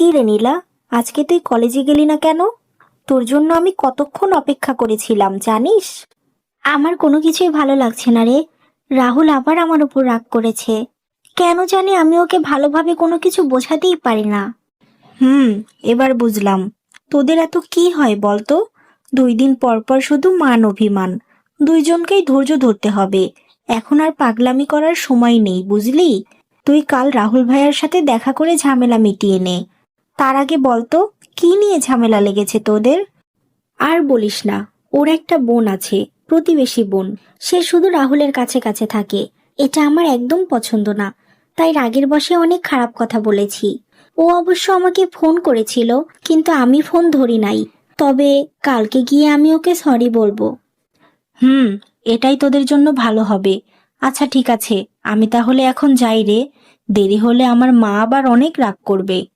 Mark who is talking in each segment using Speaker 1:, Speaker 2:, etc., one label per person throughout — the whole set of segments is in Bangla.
Speaker 1: কি রে নীলা? আজকে তুই কলেজে গেলি না কেন? তোর জন্য আমি কতক্ষণ অপেক্ষা করেছিলাম, জানিস? আমার কোনো কিছুই ভালো লাগছে না রে। রাহুল আবার আমার উপর রাগ করেছে। কেন জানি আমি ওকে ভালোভাবে কোনো কিছু বোঝাতেই পারি না। হুম, এবার বুঝলাম। তোদের এত কি হয় বলতো? দুই দিন পর পর শুধু মান অভিমান। দুইজনকেই ধৈর্য ধরতে হবে। এখন আর পাগলামি করার সময় নেই, বুঝলি? তুই কাল রাহুল ভাইয়ার সাথে দেখা করে ঝামেলা মিটিয়ে নে। তার আগে বলতো, কি নিয়ে ঝামেলা লেগেছে তোদের? আর বলিস না, ওর একটা বোন আছে, প্রতিবেশী বোন। সে শুধু রাহুলের কাছে কাছে থাকে। এটা আমার একদম পছন্দ না। তাই রাগের বসে অনেক খারাপ কথা বলেছি। ও অবশ্য আমাকে ফোন করেছিল, কিন্তু আমি ফোন ধরি নাই। তবে কালকে গিয়ে আমি ওকে সরি বলব। হুম, এটাই তোদের জন্য ভালো হবে। আচ্ছা ঠিক আছে, আমি তাহলে এখন যাই রে। দেরি হলে আমার মা আবার অনেক রাগ করবে।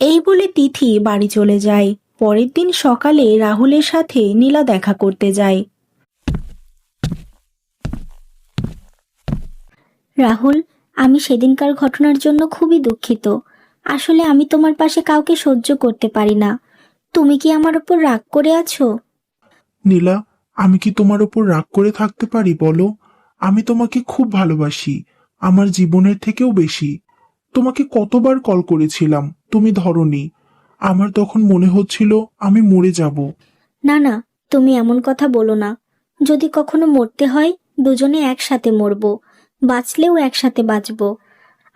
Speaker 1: এই বলে তিথি বাড়ি চলে যায়। পরের দিন সকালে রাহুলের সাথে নীলা দেখা করতে যায়। রাহুল আমি সেদিনকার ঘটনার জন্য খুবই দুঃখিত। আসলে আমি তোমার পাশে কাউকে সহ্য করতে পারি না। তুমি কি আমার উপর রাগ করে আছো?
Speaker 2: নীলা আমি কি তোমার উপর রাগ করে থাকতে পারি বলো? আমি তোমাকে খুব ভালোবাসি। আমার জীবনের থেকেও বেশি। তোমাকে কতবার কল করেছিলাম। তুমি ধরনি। আমার তখন মনে হচ্ছিল আমি মরে যাব।
Speaker 1: না না, তুমি এমন কথা বলো না। যদি কখনো মরতে হয়, দুজনে একসাথে মরবো। বাঁচলেও একসাথে বাঁচব।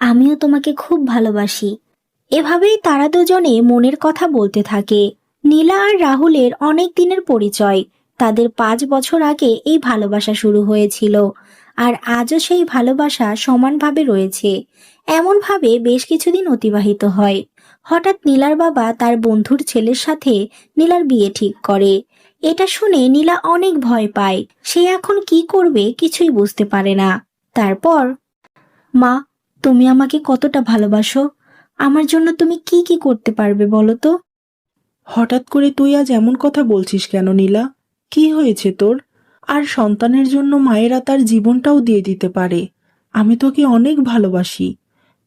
Speaker 1: আমিও তোমাকে খুব ভালোবাসি। এভাবেই তারা দুজনে মনের কথা বলতে থাকে। নীলা আর রাহুলের অনেক দিনের পরিচয়। তাদের পাঁচ বছর আগে এই ভালোবাসা শুরু হয়েছিল। আর আজও সেই ভালোবাসা সমানভাবে রয়েছে। এমনভাবে বেশ কিছুদিন অতিবাহিত হয়। হঠাৎ নীলার বাবা তার বন্ধুর ছেলের সাথে নীলার বিয়ে ঠিক করে। এটা শুনে নীলা অনেক ভয় পায়। সে এখন কি করবে কিছুই বুঝতে পারে না। তারপর, মা, তুমি আমাকে কতটা ভালোবাসো। আমার জন্য তুমি কি কি করতে পারবে বলো তো?
Speaker 3: হঠাৎ করে তুই আজ এমন কথা বলছিস কেন নীলা? কি হয়েছে তোর? আর সন্তানের জন্য মায়েরা তার জীবনটাও দিয়ে দিতে পারে। আমি তোকে অনেক ভালোবাসি।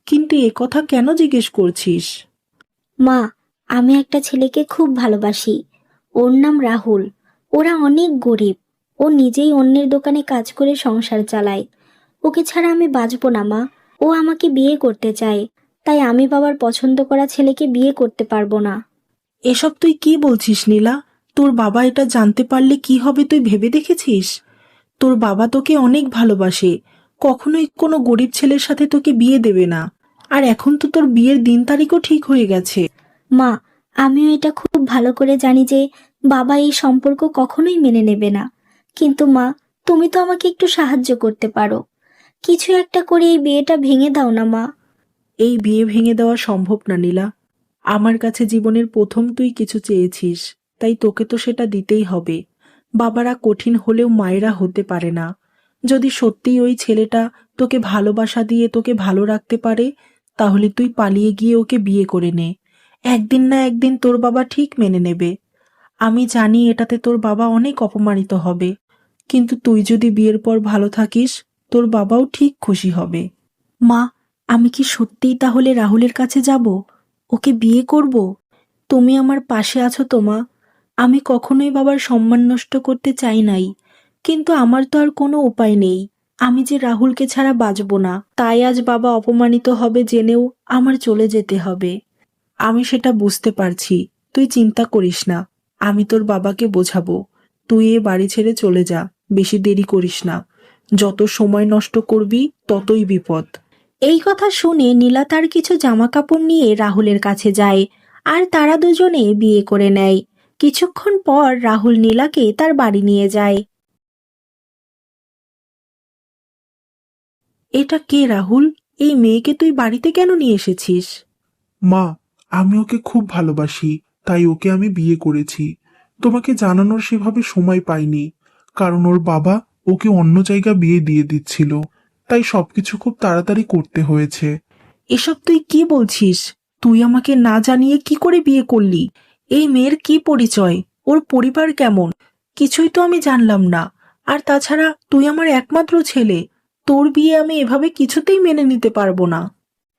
Speaker 3: কিন্তু এ কথা কেন জিজ্ঞেস করছিস?
Speaker 1: মা, আমি একটা ছেলেকে খুব ভালোবাসি। ওর নাম রাহুল। ওরা অনেক গরিব। ও নিজেই অন্যের দোকানে কাজ করে সংসার চালায়। ওকে ছাড়া আমি বাঁচবো না, মা। ও আমাকে বিয়ে করতে চায়। তাই আমি বাবার পছন্দ করা ছেলেকে বিয়ে করতে পারব না।
Speaker 3: এসব তুই কি বলছিস, নীলা? তোর বাবা এটা জানতে পারলে কি হবে তুই ভেবে দেখেছিস? তোর বাবা তোকে অনেক ভালোবাসে। কখনোই কোনো গরিব ছেলের সাথে তোকে বিয়ে দেবে না। আর এখন তো তোর বিয়ের দিন তারিখও ঠিক হয়ে গেছে।
Speaker 1: মা আমিও এটা খুব ভালো করে জানি যে বাবা এই সম্পর্ক কখনোই মেনে নেবে না। কিন্তু মা তুমি তো আমাকে একটু সাহায্য করতে পারো। কিছু একটা করে এই বিয়েটা ভেঙে দাও না মা।
Speaker 3: এই বিয়ে ভেঙে দেওয়া সম্ভব না নীলা। আমার কাছে জীবনের প্রথম তুই কিছু চেয়েছিস তাই তোকে তো সেটা দিতেই হবে। বাবারা কঠিন হলেও মায়েরা হতে পারে না। যদি সত্যিই ওই ছেলেটা তোকে ভালোবাসা দিয়ে তোকে ভালো রাখতে পারে তাহলে তুই পালিয়ে গিয়ে ওকে বিয়ে করে নে। একদিন না একদিন তোর বাবা ঠিক মেনে নেবে। আমি জানি এটাতে তোর বাবা অনেক অপমানিত হবে। কিন্তু তুই যদি বিয়ের পর ভালো থাকিস, তোর বাবাও ঠিক খুশি হবে। মা, আমি কি সত্যিই তাহলে রাহুলের কাছে যাব? ওকে বিয়ে করব? তুমি আমার পাশে আছো তো, মা। আমি কখনোই বাবার সম্মান নষ্ট করতে চাই নাই। কিন্তু আমার তো আর কোনো উপায় নেই। আমি যে রাহুলকে ছাড়া বাঁচব না, তাই আজ বাবা অপমানিত হবে জেনেও আমার চলে যেতে হবে। আমি সেটা বুঝতে পারছি, তুই চিন্তা করিস না, আমি তোর বাবাকে বোঝাবো। তুই এ বাড়ি ছেড়ে চলে যা, বেশি দেরি করিস না। যত সময় নষ্ট করবি, ততই বিপদ।
Speaker 1: এই কথা শুনে নীলা তার কিছু জামা কাপড় নিয়ে রাহুলের কাছে যায়, আর তারা দুজনে বিয়ে করে নেয়। কিছুক্ষণ পর রাহুল নীলাকে তার বাড়ি নিয়ে যায়।
Speaker 3: এটা কে রাহুল? এই মেয়েকে তুই বাড়িতে কেন নিয়ে এসেছিস?
Speaker 2: মা আমি ওকে খুব ভালোবাসি তাই ওকে আমি বিয়ে করেছি। তোমাকে জানানোর সেভাবে সময় পাইনি কারণ ওর বাবা ওকে অন্য জায়গা বিয়ে দিয়ে দিচ্ছিল। তাই সবকিছু খুব তাড়াতাড়ি করতে হয়েছে।
Speaker 3: এসব তুই কি বলছিস? তুই আমাকে না জানিয়ে কি করে বিয়ে করলি? এই মেয়ের কি পরিচয়? ওর পরিবার কেমন? কিছুই তো আমি জানলাম না। আর তাছাড়া তুই আমার একমাত্র ছেলে। তোর বিয়ে আমি এভাবে কিছুতেই মেনে নিতে পারব না।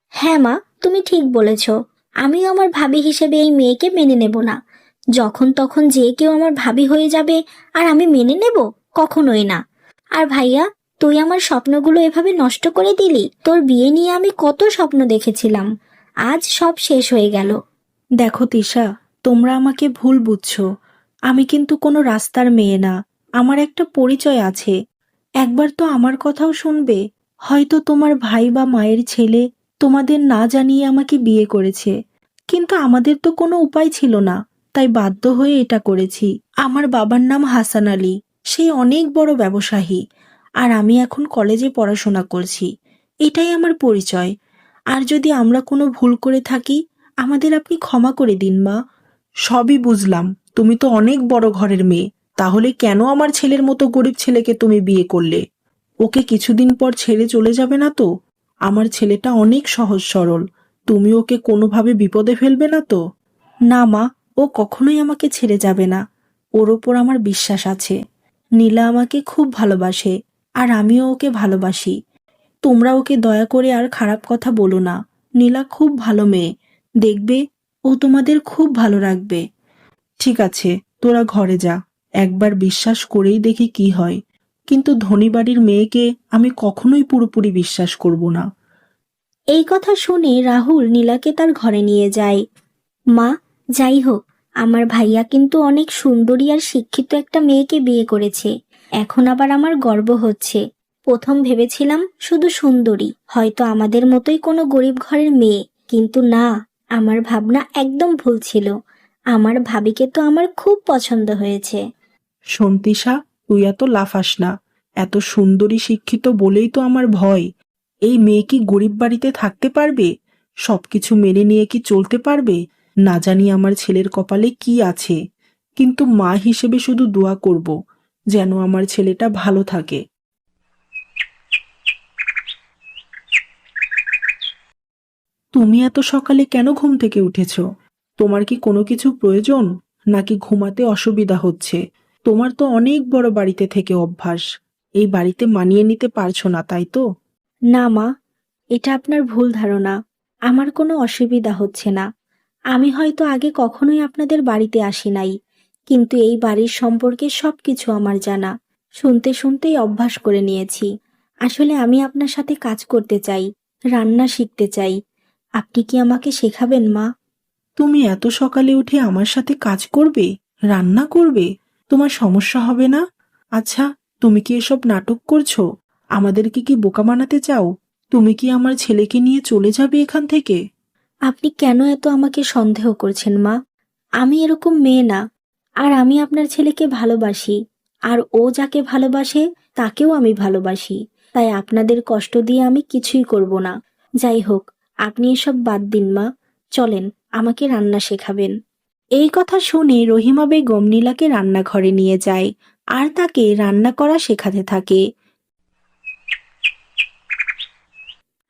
Speaker 1: হ্যাঁ মা তুমি ঠিক বলেছ। আমিও আমার ভাবি হিসেবে এই মেয়েকে মেনে নেব না। যখন তখন যে কেউ আমার ভাবি হয়ে যাবে আর আমি মেনে নেব কখনোই না। আর ভাইয়া তুই আমার স্বপ্নগুলো এভাবে নষ্ট করে দিলি? তোর বিয়ে নিয়ে আমি কত স্বপ্ন দেখেছিলাম। আজ সব শেষ হয়ে গেল।
Speaker 3: দেখো তিশা তোমরা আমাকে ভুল বুঝছ। আমি কিন্তু কোনো রাস্তার মেয়ে না। আমার একটা পরিচয় আছে। একবার তো আমার কথাও শুনবে। হয়তো তোমার ভাই বা মায়ের ছেলে তোমাদের না জানিয়ে আমাকে বিয়ে করেছে। কিন্তু আমাদের তো কোনো উপায় ছিল না, তাই বাধ্য হয়ে এটা করেছি। আমার বাবার নাম হাসান আলী, সে অনেক বড় ব্যবসায়ী, আর আমি এখন কলেজে পড়াশোনা করছি। এটাই আমার পরিচয়। আর যদি আমরা কোনো ভুল করে থাকি, আমাদের আপনি ক্ষমা করে দিন মা। সবই বুঝলাম, তুমি তো অনেক বড় ঘরের মেয়ে। তাহলে কেন আমার ছেলের মতো গরিব ছেলেকে তুমি বিয়ে করলে? ওকে কিছুদিন পর ছেড়ে চলে যাবে না তো? আমার ছেলেটা অনেক সহজ সরল। তুমি ওকে কোনোভাবে বিপদে ফেলবে না তো? না মা, ও কখনোই আমাকে ছেড়ে যাবে না। ওর ওপর আমার বিশ্বাস আছে। নীলা আমাকে খুব ভালোবাসে, আর আমিও ওকে ভালোবাসি। তোমরা ওকে দয়া করে আর খারাপ কথা বলো না। নীলা খুব ভালো মেয়ে। দেখবে, ও তোমাদের খুব ভালো রাখবে। ঠিক আছে, তোরা ঘরে যা। একবার বিশ্বাস করেই দেখি কি হয়। কিন্তু ধনী বাড়ির মেয়েকে আমি কখনোই পুরোপুরি বিশ্বাস করব না।
Speaker 1: এই কথা শুনে রাহুল নীলাকে তার ঘরে নিয়ে যায়। মা, যাই হোক, আমার ভাইয়া কিন্তু অনেক সুন্দরী আর শিক্ষিত একটা মেয়েকে বিয়ে করেছে। এখন আবার আমার গর্ব হচ্ছে। প্রথম ভেবেছিলাম শুধু সুন্দরী, হয়তো আমাদের মতোই কোনো গরিব ঘরের মেয়ে। কিন্তু না, আমার ভাবনা একদম ভুল ছিল। আমার ভাবিকে তো আমার খুব পছন্দ হয়েছে।
Speaker 3: সন্তিসা তুই এত লাফাস না। এত সুন্দরী শিক্ষিত বলেই তো আমার ভয়। এই মেয়ে কি গরিব বাড়িতে থাকতে পারবে? সবকিছু মেনে নিয়ে কি চলতে পারবে? না জানি আমার ছেলের কপালে কি আছে। কিন্তু মা হিসেবে শুধু দোয়া করব, যেন আমার ছেলেটা ভালো থাকে। তুমি এত সকালে কেন ঘুম থেকে উঠেছ? তোমার কি কোনো কিছু প্রয়োজন? নাকি ঘুমাতে অসুবিধা হচ্ছে? তোমার তো অনেক বড় বাড়িতে থেকে অভ্যাস। এই বাড়িতে মানিয়ে নিতে পারছ না তাই তো?
Speaker 1: না মা এটা আপনার ভুল ধারণা। আমার কোনো অসুবিধা হচ্ছে না। আমি হয়তো আগে কখনোই আপনাদের বাড়িতে আসি নাই কিন্তু এই বাড়ির সম্পর্কে সব কিছু আমার জানা। শুনতে শুনতেই অভ্যাস করে নিয়েছি। আসলে আমি আপনার সাথে কাজ করতে চাই রান্না শিখতে চাই। আপনি কি আমাকে শেখাবেন মা?
Speaker 3: তুমি এত সকালে উঠে আমার সাথে কাজ করবে? রান্না করবে? তোমার সমস্যা হবে না? আচ্ছা তুমি কি এসব নাটক করছ? আমাদেরকে কি বোকা বানাতে চাও? তুমি কি আমার ছেলেকে নিয়ে চলে যাবে এখান থেকে?
Speaker 1: আপনি কেন এত আমাকে সন্দেহ করছেন, মা? আমি এরকম মেয়ে না। আর আমি আপনার ছেলেকে ভালোবাসি। আর ও যাকে ভালোবাসে, তাকেও আমি ভালোবাসি। তাই আপনাদের কষ্ট দিয়ে আমি কিছুই করব না। যাই হোক, আপনি এসব বাদ দিন, মা। চলেন, আমাকে রান্না শেখাবেন। এই কথা শুনে রহিমা বেগম নীলাকে রান্নাঘরে নিয়ে যায় আর তাকে রান্না করা শেখাতে থাকে।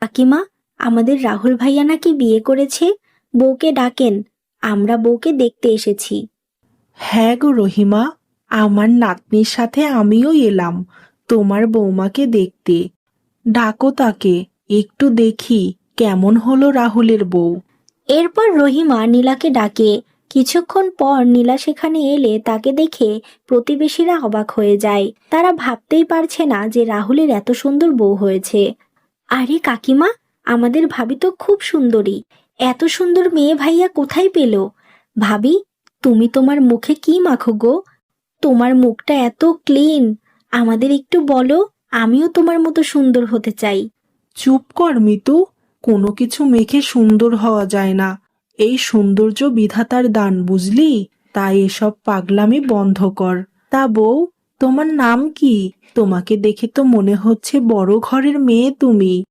Speaker 1: কাকিমা আমাদের রাহুল ভাইয়া নাকি বিয়ে করেছে? বউকে ডাকেন আমরা বউকে দেখতে এসেছি।
Speaker 3: হ্যাঁ গো রহিমা আমার নাতনির সাথে আমিও এলাম তোমার বৌমাকে দেখতে। ডাকো তাকে একটু দেখি কেমন হলো রাহুলের বউ।
Speaker 1: এরপর রহিমা নীলাকে ডাকে কিছুক্ষণ পর নীলা সেখানে এলে তাকে দেখে প্রতিবেশীরা অবাক হয়ে যায়। তারা ভাবতেই পারছে না যে রাহুলের এত সুন্দর বউ হয়েছে। আরে কাকিমা, আমাদের ভাবি তো খুব সুন্দরী। এত সুন্দর মেয়ে ভাইয়া কোথায় পেল? ভাবি, তুমি তোমার মুখে কি মাখো গো? তোমার মুখটা এত ক্লিন। আমাদের একটু বলো, আমিও তোমার মতো সুন্দর হতে চাই।
Speaker 3: চুপ কর মিতু, কোনো কিছু মেখে সুন্দর হওয়া যায় না। এই সৌন্দর্য বিধাতার দান বুঝলি? তাই এসব পাগলামি বন্ধ কর। তা বউ, তোমার নাম কি? তোমাকে দেখে তো মনে হচ্ছে বড় ঘরের মেয়ে তুমি।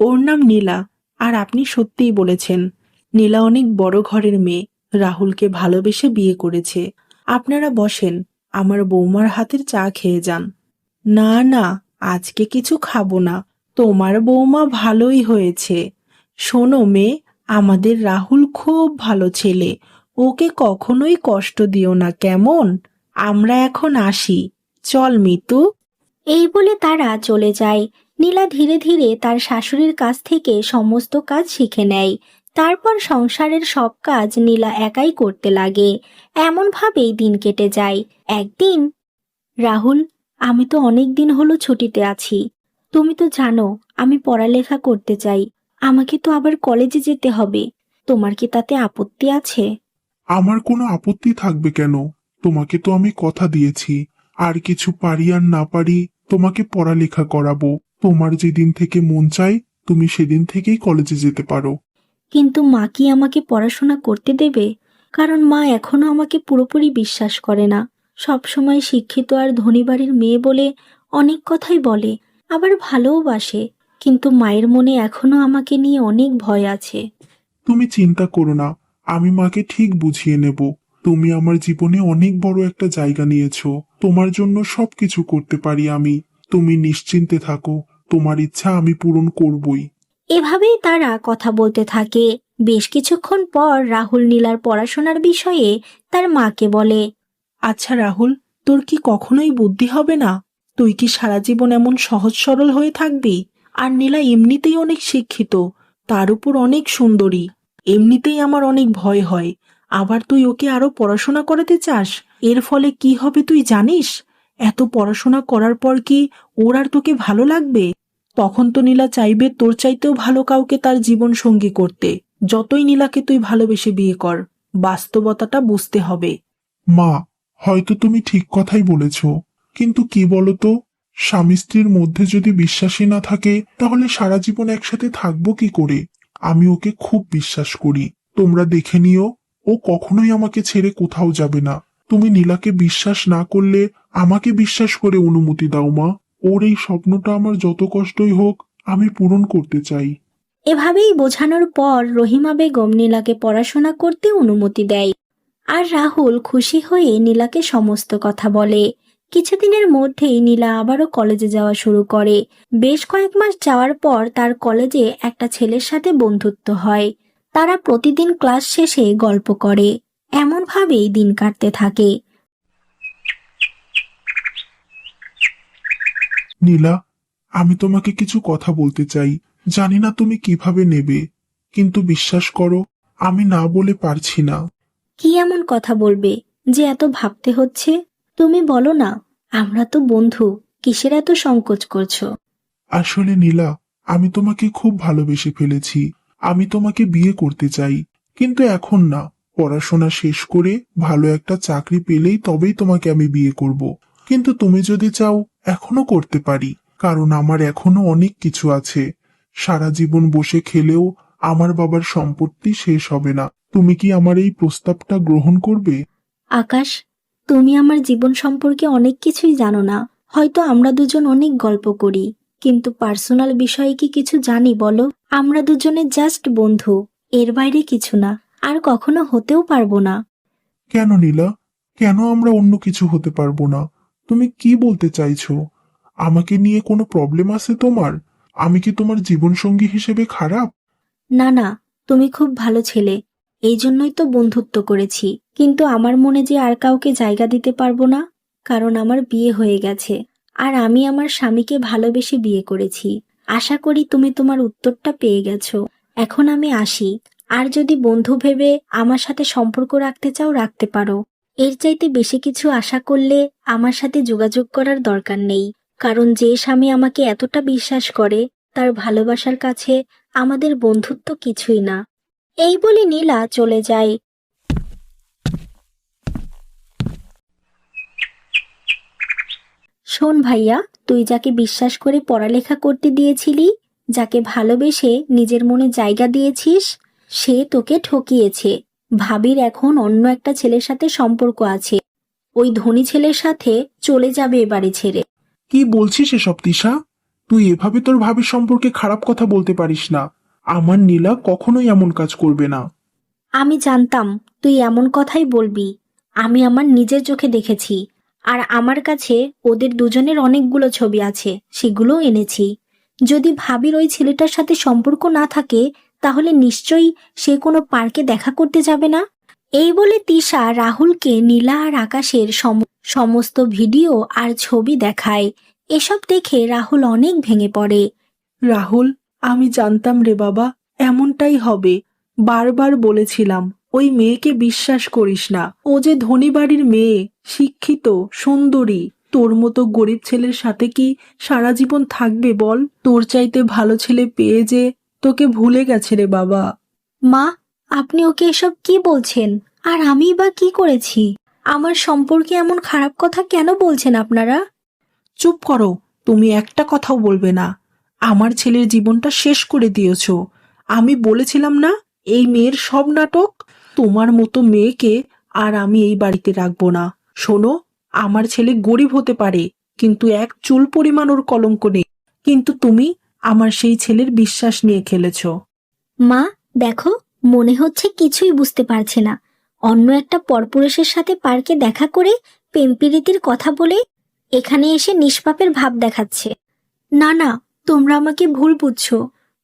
Speaker 3: ওর নাম নীলা, আর আপনি সত্যিই বলেছেন, নীলা অনেক বড় ঘরের মেয়ে, রাহুলকে ভালোবেসে বিয়ে করেছে। আপনারা বসেন, আমার বৌমার হাতের চা খেয়ে যান। না না, আজকে কিছু খাব না, তোমার বৌমা ভালোই হয়েছে। শোনো মেয়ে আমাদের রাহুল খুব ভালো ছেলে। ওকে কখনোই কষ্ট দিও না, কেমন? আমরা এখন আসি। চল, মিতু।
Speaker 1: এই বলে তারা চলে যায়। নীলা ধীরে ধীরে তার শাশুড়ির কাছ থেকে সমস্ত কাজ শিখে নেয়। তারপর সংসারের সব কাজ নীলা একাই করতে লাগে। এমনভাবেই দিন কেটে যায়। একদিন, রাহুল, আমি তো অনেক দিন হলো ছুটিতে আছি। তুমি তো জানো, আমি পড়ালেখা করতে চাই। আমাকে তো আবার কলেজে যেতে হবে। তোমার কি তাতে আপত্তি আছে?
Speaker 2: আমার কোনো আপত্তি থাকবে কেন? তোমাকে তো আমি কথা দিয়েছি। আর কিছু পারি আর না পারি তোমাকে পড়ালেখা করাবো। তোমার যেদিন থেকে মন চায় তুমি সেদিন থেকেই কলেজে যেতে পারো।
Speaker 1: কিন্তু মা কি আমাকে পড়াশোনা করতে দেবে? কারণ মা এখনও আমাকে পুরোপুরি বিশ্বাস করে না। সব সময় শিক্ষিত আর ধনী বাড়ির মেয়ে বলে অনেক কথাই বলে আবার ভালোও-বাসে কিন্তু মায়ের মনে এখনও আমাকে নিয়ে অনেক ভয় আছে।
Speaker 2: তুমি চিন্তা করো না আমি মাকে ঠিক বুঝিয়ে নেব। তুমি আমার জীবনে অনেক বড় একটা জায়গা নিয়েছো। তোমার জন্য সবকিছু করতে পারি আমি। তুমি নিশ্চিন্তে থাকো তোমার ইচ্ছা আমি পূরণ করবই।
Speaker 1: এভাবেই তারা কথা বলতে থাকে। বেশ কিছুক্ষণ পর রাহুল নীলার পড়াশোনার বিষয়ে তার মাকে বলে
Speaker 3: আচ্ছা রাহুল তোর কি কখনোই বুদ্ধি হবে না? তুই কি সারা জীবন এমন সহজ সরল হয়ে থাকবি? আর নীলা এমনিতেই অনেক শিক্ষিত, তার উপর অনেক সুন্দরী। এমনিতেই আমার অনেক ভয় হয়। আবার তুই ওকে আরও পড়াশোনা করাতে চাস? এর ফলে কি হবে তুই জানিস? এত পড়াশোনা করার পর কি ওর আর তোকে ভালো লাগবে? তখন তো নীলা চাইবে তোর চাইতেও ভালো কাউকে তার জীবন সঙ্গী করতে। যতই নীলাকে তুই ভালোবেসে বিয়ে কর, বাস্তবতাটা বুঝতে হবে।
Speaker 2: মা, হয়তো তুমি ঠিক কথাই বলেছ। কিন্তু কি বলতো? স্বামী স্ত্রীর মধ্যে যদি বিশ্বাসই না থাকে, তাহলে সারা জীবন একসাথে থাকব কি করে? আমি ওকে খুব বিশ্বাস করি। তোমরা দেখে নিও, ও কখনোই আমাকে ছেড়ে কোথাও যাবে না। তুমি নীলাকে বিশ্বাস না করলে আমাকে বিশ্বাস করে অনুমতি দাও, মা। ওর এই স্বপ্নটা আমার যত কষ্টই হোক, আমি পূরণ করতে চাই।
Speaker 1: এভাবেই বোঝানোর পর রহিমা বেগম নীলাকে পড়াশোনা করতে অনুমতি দেয়। আর রাহুল খুশি হয়ে নীলাকে সমস্ত কথা বলে। কিছুদিনের মধ্যেই নীলা আবারও কলেজে যাওয়া শুরু করে। বেশ কয়েক মাস যাওয়ার পর তার কলেজে একটা ছেলের সাথে বন্ধুত্ব হয়। তারা প্রতিদিন ক্লাস শেষে গল্প করে। এমনভাবেই দিন কাটতে থাকে।
Speaker 2: নীলা আমি তোমাকে কিছু কথা বলতে চাই। জানি না তুমি কীভাবে নেবে কিন্তু বিশ্বাস করো আমি না বলে পারছি না।
Speaker 1: কি এমন কথা বলবে যে এত ভাবতে হচ্ছে? তুমি বলো না আমরা তো বন্ধু কিসের এত সংকোচ করছ?
Speaker 2: আসলে নীলা আমি তোমাকে খুব ভালোবেসে ফেলেছি। আমি তোমাকে বিয়ে করতে চাই কিন্তু এখন না। পড়াশোনা শেষ করে ভালো একটা চাকরি পেলেই তবেই তোমাকে আমি বিয়ে করব। কিন্তু তুমি যদি চাও এখনও করতে পারি কারণ আমার এখনও অনেক কিছু আছে। সারা জীবন বসে খেলেও আমার বাবার সম্পত্তি শেষ হবে না। তুমি কি আমার এই প্রস্তাবটা গ্রহণ করবে?
Speaker 1: আকাশ তুমি আমার জীবন সম্পর্কে অনেক কিছুই জানো না। হয়তো আমরা দুজন অনেক গল্প করি কিন্তু পার্সোনাল বিষয়ে কি কিছু জানি বলো? আমরা দুজনে জাস্ট বন্ধু এর বাইরে কিছু না আর কখনো হতেও পারব না।
Speaker 2: কেন নীলা? কেন আমরা অন্য কিছু হতে পারব না? তুমি কি বলতে চাইছো? আমাকে নিয়ে কোনো প্রবলেম আছে তোমার? আমি কি তোমার জীবনসঙ্গী হিসেবে খারাপ?
Speaker 1: না না তুমি খুব ভালো ছেলে এই জন্যই তো বন্ধুত্ব করেছি, কিন্তু আমার মনে যে আর কাউকে জায়গা দিতে পারব না, কারণ আমার বিয়ে হয়ে গেছে, আর আমি আমার স্বামীকে ভালোবেসে বিয়ে করেছি। আশা করি তুমি তোমার উত্তরটা পেয়ে গেছো। এখন আমি আসি, আর যদি বন্ধু ভেবে আমার সাথে সম্পর্ক রাখতে চাও, রাখতে পারো। এর চাইতে বেশি কিছু আশা করলে আমার সাথে যোগাযোগ করার দরকার নেই, কারণ যে স্বামী আমাকে এতটা বিশ্বাস করে, তার ভালোবাসার কাছে আমাদের বন্ধুত্ব কিছুই না। এই বলে নীলা চলে যায়। শোন ভাইয়া, তুই যাকে বিশ্বাস করে পড়ালেখা করতে দিয়েছিলি, যাকে ভালোবেসে নিজের মনে জায়গা দিয়েছিস, সে তোকে ঠকিয়েছে। ভাবির এখন অন্য একটা ছেলের সাথে সম্পর্ক আছে। ওই ধনী ছেলের সাথে চলে যাবে এবারে ছেড়ে।
Speaker 2: কি বলছিস এসব, তিশা? তুই এভাবে তোর ভাবির সম্পর্কে খারাপ কথা বলতে পারিস না। আমার নীলা কখনোই এমন কাজ করবে না।
Speaker 1: আমি জানতাম তুই এমন কথাই বলবি। আমি আমার নিজের চোখে দেখেছি। আর আমার কাছে ওদের দুজনের অনেকগুলো ছবি আছে সেগুলো এনেছি। যদি ভাবির ওই ছেলেটার সাথে সম্পর্ক না থাকে তাহলে নিশ্চয়ই সে কোনো পার্কে দেখা করতে যাবে না? এই বলে তিশা রাহুলকে নীলা আর আকাশের সম- সমস্ত ভিডিও আর ছবি দেখায়। এসব দেখে রাহুল অনেক ভেঙে পড়ে।
Speaker 3: রাহুল আমি জানতাম রে বাবা এমনটাই হবে। বারবার বলেছিলাম ওই মেয়েকে বিশ্বাস করিস না। ও যে ধনী বাড়ির মেয়ে শিক্ষিত সুন্দরী। তোর মতো গরিব ছেলের সাথে কি সারা জীবন থাকবে বল? তোর চাইতে ভালো ছেলে পেয়ে যে তোকে ভুলে গেছে রে বাবা।
Speaker 1: মা আপনি ওকে এসব কি বলছেন? আর আমি বা কি করেছি? আমার সম্পর্কে এমন খারাপ কথা কেন বলছেন আপনারা?
Speaker 3: চুপ করো তুমি একটা কথাও বলবে না। আমার ছেলের জীবনটা শেষ করে দিয়েছ। আমি বলেছিলাম না, এই মেয়ের সব নাটক তোমার মতো মেয়েকে আর আমি এই বাড়িতে রাখব না। শোনো, আমার ছেলে গরিব হতে পারে, কিন্তু এক চুল পরিমাণ ওর কলঙ্ক নেই। কিন্তু তুমি আমার সেই ছেলের বিশ্বাস নিয়ে খেলেছ।
Speaker 1: মা, দেখো, মনে হচ্ছে কিছুই বুঝতে পারছে না। অন্য একটা পরপুরুষের সাথে পার্কে দেখা করে প্রেমপিরিতির কথা বলে এখানে এসে নিষ্পাপের ভাব দেখাচ্ছে। না না তোমরা আমাকে ভুল বুঝছ।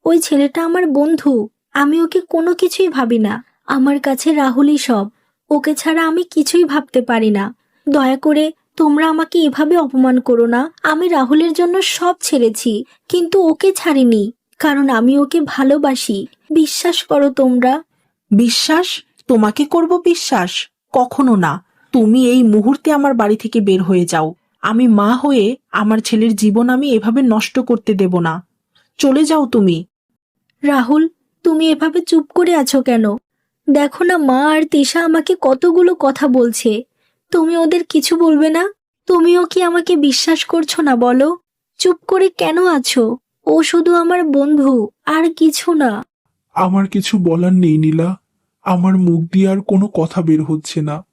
Speaker 1: ওই ছেলেটা আমার বন্ধু। আমি ওকে কোনো কিছুই ভাবি না। আমার কাছে রাহুলই সব। ওকে ছাড়া আমি কিছুই ভাবতে পারি না। দয়া করে তোমরা আমাকে এভাবে অপমান করো না। আমি রাহুলের জন্য সব ছেড়েছি, কিন্তু ওকে ছাড়িনি। কারণ আমি ওকে ভালোবাসি। বিশ্বাস করো তোমরা।
Speaker 3: বিশ্বাস? তোমাকে করব বিশ্বাস? কখনো না। তুমি এই মুহূর্তে আমার বাড়ি থেকে বের হয়ে যাও। আমি মা হয়ে আমার ছেলের জীবন আমি এভাবে নষ্ট করতে দেব না। চলে যাও তুমি।
Speaker 1: রাহুল তুমি এভাবে চুপ করে আছো কেন? দেখো না মা আর তিশা আমাকে কতগুলো কথা বলছে। তুমি ওদের কিছু বলবে না? তুমিও কি আমাকে বিশ্বাস করছ না বলো? চুপ করে কেন আছো? ও শুধু আমার বন্ধু আর কিছু না।
Speaker 2: আমার কিছু বলার নেই নীলা। আমার মুখ দিয়ে আর কোনো কথা বের হচ্ছে না।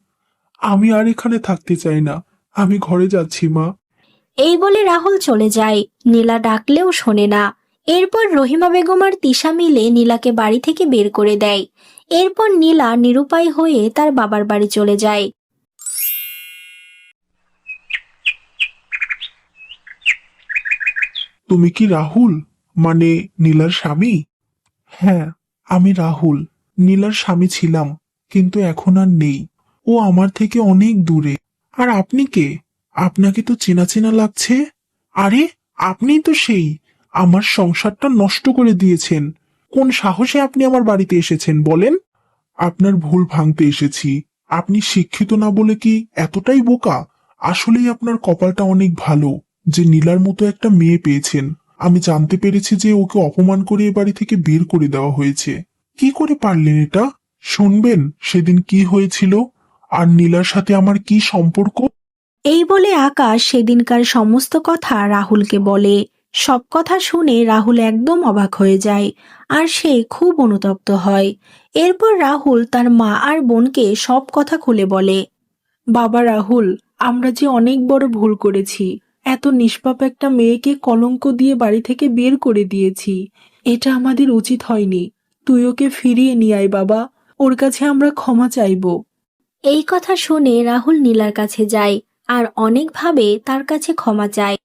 Speaker 2: আমি আর এখানে থাকতে চাই না। আমি ঘরে যাচ্ছি মা।
Speaker 1: এই বলে রাহুল চলে যায়। নীলা ডাকলেও শোনে না। এরপর রহিমা বেগম আর তিশা মিলে নীলাকে বাড়ি থেকে বের করে দেয়। এরপর নীলা নিরুপায় হয়ে তার বাবার বাড়ি চলে যায়।
Speaker 2: তুমি কি রাহুল? মানে নীলার স্বামী? হ্যাঁ আমি রাহুল। নীলার স্বামী ছিলাম কিন্তু এখন আর নেই। ও আমার থেকে অনেক দূরে। আর আপনি কে? আপনাকে তো চেনা চেনা লাগছে। আরে, আপনিই তো সেই। আমার সংসারটা নষ্ট করে দিয়েছেন। কোন সাহসে আপনি আমার বাড়িতে এসেছেন বলেন? আপনার ভুল ভাঙতে এসেছি। আপনি শিক্ষিত না বলে কি এতটাই বোকা? আসলেই আপনার কপালটা অনেক ভালো, যে নীলার মতো একটা মেয়ে পেয়েছেন। আমি জানতে পেরেছি যে ওকে অপমান করে এ বাড়ি থেকে বের করে দেওয়া হয়েছে। কি করে পারলেন এটা? শুনবেন, সেদিন কি হয়েছিল? আর নীলার সাথে আমার কি সম্পর্ক?
Speaker 3: এই বলে আকাশ সেদিনকার সমস্ত কথা রাহুলকে বলে। সব কথা শুনে রাহুল একদম অবাক হয়ে যায় আর সে খুব অনুতপ্ত হয়। এরপর রাহুল তার মা আর বোনকে সব কথা খুলে বলে, বাবা রাহুল, আমরা যে অনেক বড় ভুল করেছি। এত নিষ্পাপ একটা মেয়েকে কলঙ্ক দিয়ে বাড়ি থেকে বের করে দিয়েছি। এটা আমাদের উচিত হয়নি। তুই ওকে ফিরিয়ে নিয়ে আয় বাবা। ওর কাছে আমরা ক্ষমা চাইব।
Speaker 1: এই কথা শুনে রাহুল নীলার কাছে যায় আর অনেকভাবে তার কাছে ক্ষমা চায়।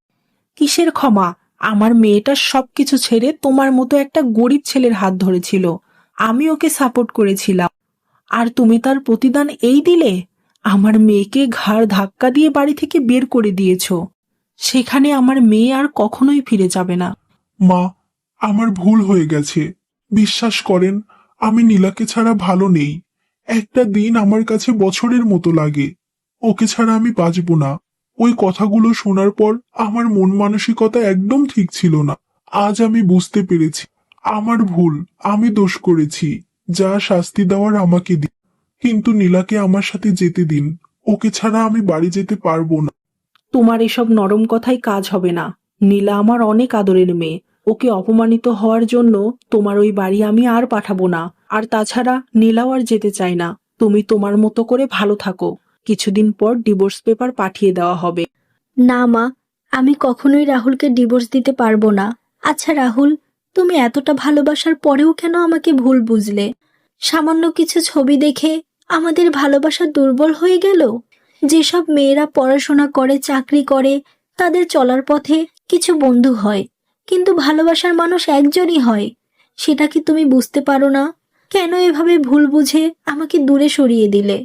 Speaker 3: কিসের ক্ষমা? আমার মেয়েটা সবকিছু ছেড়ে তোমার মতো একটা গরিব ছেলের হাত ধরেছিল। আমি ওকে সাপোর্ট করেছিলাম। আর তুমি তার প্রতিদান এই দিলে? আমার মেয়েকে ঘাড় ধাক্কা দিয়ে বাড়ি থেকে বের করে দিয়েছ। সেখানে আমার মেয়ে আর কখনোই ফিরে যাবে না।
Speaker 2: মা আমার ভুল হয়ে গেছে। বিশ্বাস করেন আমি নীলাকে ছাড়া ভালো নেই। একটা দিন আমার কাছে বছরের মতো লাগে। ওকে ছাড়া আমি বাঁচব না। ওই কথাগুলো শোনার পর আমার মন মানসিকতা একদম ঠিক ছিল না। আজ আমি বুঝতে পেরেছি। আমার ভুল, আমি দোষ করেছি। যা শাস্তি দেওয়ার আমাকে দিন কিন্তু নীলাকে আমার সাথে যেতে দিন। ওকে ছাড়া আমি বাড়ি যেতে পারব না।
Speaker 3: তোমার এসব নরম কথাই কাজ হবে না। নীলা আমার অনেক আদরের মেয়ে। ওকে অপমানিত হওয়ার জন্য তোমার ওই বাড়ি আমি আর পাঠাবো না। আর তাছাড়া নীলাও আর যেতে চায় না। তুমি তোমার মতো করে ভালো থাকো। কিছুদিন পর ডিভোর্স পেপার পাঠিয়ে দেওয়া হবে।
Speaker 1: না মা, আমি কখনোই রাহুলকে ডিভোর্স দিতে পারব না। আচ্ছা রাহুল, তুমি এতটা ভালোবাসার পরেও কেন আমাকে ভুল বুঝলে? সামান্য কিছু ছবি দেখে আমাদের ভালোবাসা দুর্বল হয়ে গেল? যেসব মেয়েরা পড়াশোনা করে, চাকরি করে, তাদের চলার পথে কিছু বন্ধু হয়, কিন্তু ভালোবাসার মানুষ একজনই হয়। সেটা কি তুমি বুঝতে পারো না? কেন এভাবে ভুল বুঝে আমাকে দূরে সরিয়ে দিলে?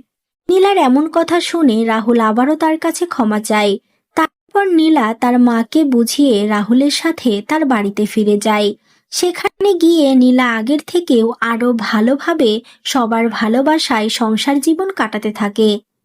Speaker 1: নীলার এমন কথা শুনে রাহুল আবারও তার কাছে ক্ষমা চায়। তারপর নীলা তার মাকে বুঝিয়ে রাহুলের সাথে তার বাড়িতে ফিরে যায়। সেখানে গিয়ে নীলা আগের থেকেও আরও ভালোভাবে সবার ভালোবাসায় সংসার জীবন কাটাতে থাকে।